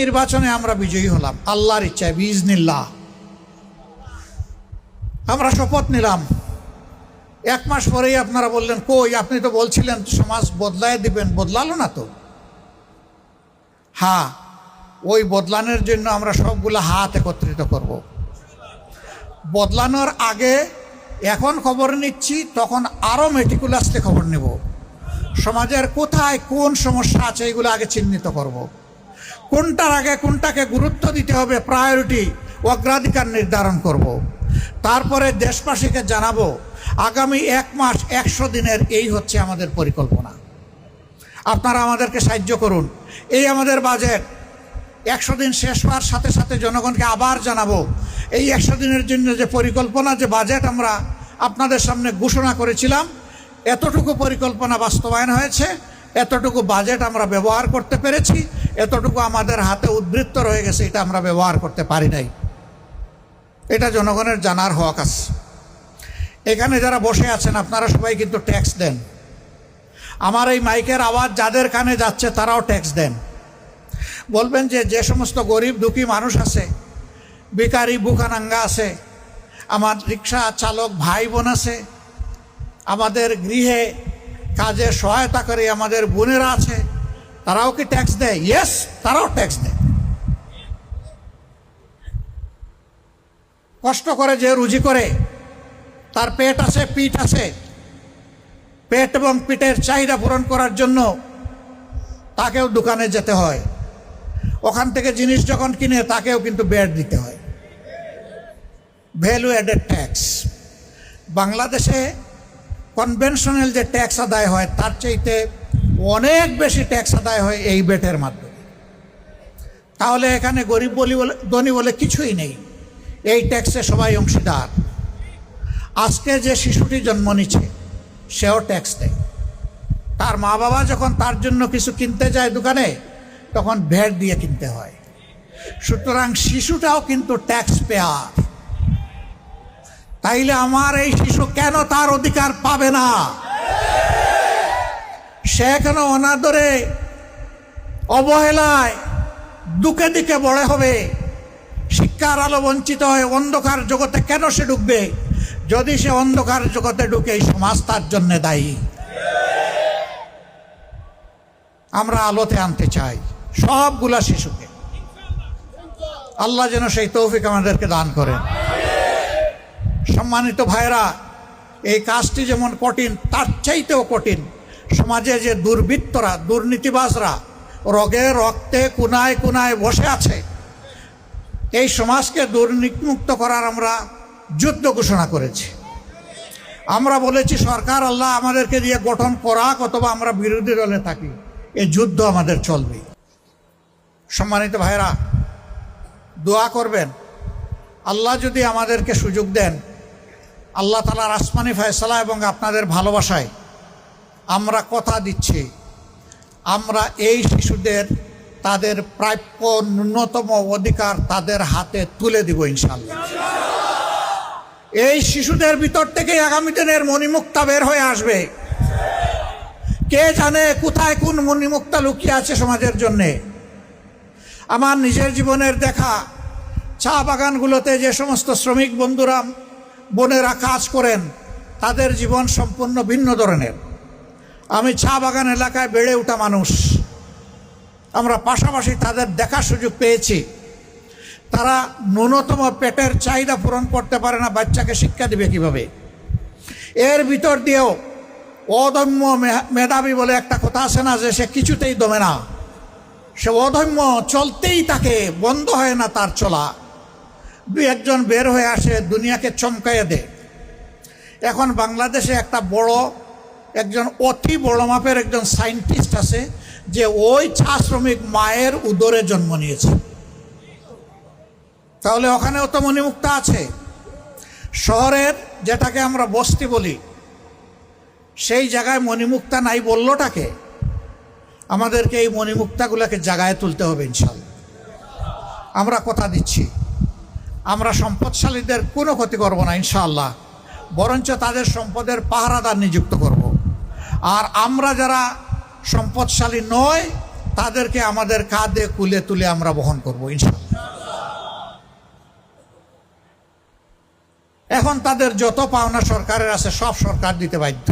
নির্বাচনে আমরা বিজয়ী হলাম। আল্লাহর ইচ্ছায় বিজনিল্লাহ আমরা শপথ নিলাম। এক মাস পরেই আপনারা বললেন, কই, আপনি তো বলছিলেন সমাজ বদলায় দিবেন, বদলালো না তো? হ্যাঁ ওই বদলানোর জন্য আমরা সবগুলো হাত একত্রিত করব। বদলানোর আগে এখন খবর নিচ্ছি, তখন আরও মেটিকুলাসলি খবর নেব। সমাজের কোথায় কোন সমস্যা আছে, এগুলো আগে চিহ্নিত করব। কোনটার আগে কোনটাকে গুরুত্ব দিতে হবে প্রায়োরিটি অগ্রাধিকার নির্ধারণ করব। তারপরে দেশবাসীকে জানাব, আগামী এক মাস একশো দিনের এই হচ্ছে আমাদের পরিকল্পনা আপনারা আমাদেরকে সাহায্য করুন এই আমাদের বাজেট একশো দিন শেষ হওয়ার সাথে সাথে জনগণকে আবার জানাব, এই একশো দিনের জন্য যে পরিকল্পনা, যে বাজেট আমরা আপনাদের সামনে ঘোষণা করেছিলাম, এতটুকু পরিকল্পনা বাস্তবায়ন হয়েছে, এতটুকু বাজেট আমরা ব্যবহার করতে পেরেছি এতটুকু আমাদের হাতে উদ্বৃত্ত রয়ে গেছে, এটা আমরা ব্যবহার করতে পারি নাই। এটা জনগণের জানার হক আছে। এখানে যারা বসে আছেন, আপনারা সবাই কিন্তু ট্যাক্স দেন। আমার এই মাইকের আওয়াজ যাদের কানে যাচ্ছে, তারাও ট্যাক্স দেন। বলবেন যে যে সমস্ত গরিব দুঃখী মানুষ আছে বেকারি বুকানাঙ্গা আছে, আমার রিক্সা চালক ভাই বোন আছে, আমাদের গৃহে কাজে সহায়তা করে আমাদের বোনেরা আছে তারাও কি ট্যাক্স দেয়? ইয়েস তারাও ট্যাক্স দেয়। কষ্ট করে যে রুজি করে, তার পেট আছে, পিঠ আছে। পেট এবং পিঠের চাহিদা পূরণ করার জন্য তাকেও দোকানে যেতে হয়। ওখান থেকে জিনিস যখন কিনে, তাকেও কিন্তু বেড দিতে হয়। ভ্যালু অ্যাডেড ট্যাক্স বাংলাদেশে কনভেনশনাল যে ট্যাক্স আদায় হয়, তার চাইতে অনেক বেশি ট্যাক্স আদায় হয় এই বেটের মাধ্যমে। তাহলে এখানে গরিব বলি বলে, ধনী বলে কিছুই নেই। এই ট্যাক্সে সবাই অংশীদার। আজকে যে শিশুটি জন্ম নিচ্ছে, সেও ট্যাক্স দেয়। তার মা বাবা যখন তার জন্য কিছু কিনতে যায় দোকানে, তখন ভ্যাট দিয়ে কিনতে হয়। সুতরাং শিশুটাও কিন্তু ট্যাক্স পেয়ার তাইলে আমার এই শিশু কেন তার অধিকার পাবে না? সে কেন অনাদরে, অবহেলায়, দুকে দিকে বড় হবে। শিক্ষার আলো বঞ্চিত হয়ে অন্ধকার জগতে কেন সে ঢুকবে যদি সে অন্ধকার জগতে ঢুকে সমাজ তার জন্যে দায়ী। আমরা আলোতে আনতে চাই সবগুলা শিশুকে। আল্লাহ যেন সেই তৌফিক আমাদেরকে দান করেন। সম্মানিত ভাইরা এই কাজটি যেমন কঠিন, তার চাইতেও কঠিন। সমাজে যে দুর্বৃত্তরা, দুর্নীতিবাজরা রগে, রক্তে, কুনায় কুনায় বসে আছে, এই সমাজকে দুর্নীতিমুক্ত করার আমরা যুদ্ধ ঘোষণা করেছি। আমরা বলেছি, সরকার, আল্লাহ আমাদেরকে দিয়ে গঠন করাক অথবা আমরা বিরোধী দলে থাকি। এই যুদ্ধ আমাদের চলবে। সম্মানিত ভাইরা দোয়া করবেন। আল্লাহ যদি আমাদেরকে সুযোগ দেন, আল্লাহ তালার আসমানি ফয়সলা এবং আপনাদের ভালোবাসায় আমরা কথা দিচ্ছি। আমরা এই শিশুদের, তাদের প্রাপ্য ন্যূনতম অধিকার তাদের হাতে তুলে দিব ইনশাল্লাহ এই শিশুদের ভিতর থেকে আগামী দিনের মণিমুক্তা বের হয়ে আসবে। কে জানে কোথায় কোন মণিমুক্তা লুকিয়ে আছে সমাজের জন্যে। আমার নিজের জীবনের দেখা, চা বাগানগুলোতে যে সমস্ত শ্রমিক বন্ধুরা বোনেরা কাজ করেন, তাদের জীবন সম্পূর্ণ ভিন্ন ধরনের। আমি চা বাগান এলাকায় বেড়ে ওঠা মানুষ। আমরা পাশাপাশি তাদের দেখার সুযোগ পেয়েছি। তারা ন্যূনতম পেটের চাহিদা পূরণ করতে পারে না, বাচ্চাকে শিক্ষা দিবে কীভাবে? এর ভিতর দিয়েও অদম্য মেধাবী বলে একটা কথা আছে না যে সে কিছুতেই দমে না। সে অদম্য চলতেই তাকে বন্ধ হয় না তার চলা। দু একজন বের হয়ে আসে, দুনিয়াকে চমকাইয়ে দেয়। এখন বাংলাদেশে একটা বড় একজন অতি বড় মাপের একজন সায়েন্টিস্ট আছে যে ওই চা শ্রমিক মায়ের উদরে জন্ম নিয়েছে। তাহলে ওখানেও তো মণিমুক্তা আছে। শহরের যেটাকে আমরা বস্তি বলি, সেই জায়গায় মণিমুক্তা নাই বললোটাকে, আমাদেরকে এই মণিমুক্তাগুলোকে জাগায় তুলতে হবে ইনশাল্লাহ আমরা কথা দিচ্ছি। আমরা সম্পদশালীদের কোনো ক্ষতি করব না ইনশাআল্লাহ, বরঞ্চ তাদের সম্পদের পাহারাদার নিযুক্ত করব। আর আমরা যারা সম্পদশালী নয় তাদেরকে আমাদের কাঁধে, কুলে তুলে আমরা বহন করব ইনশাল্লাহ এখন তাদের যত পাওনা সরকারের আছে, সব সরকার দিতে বাধ্য।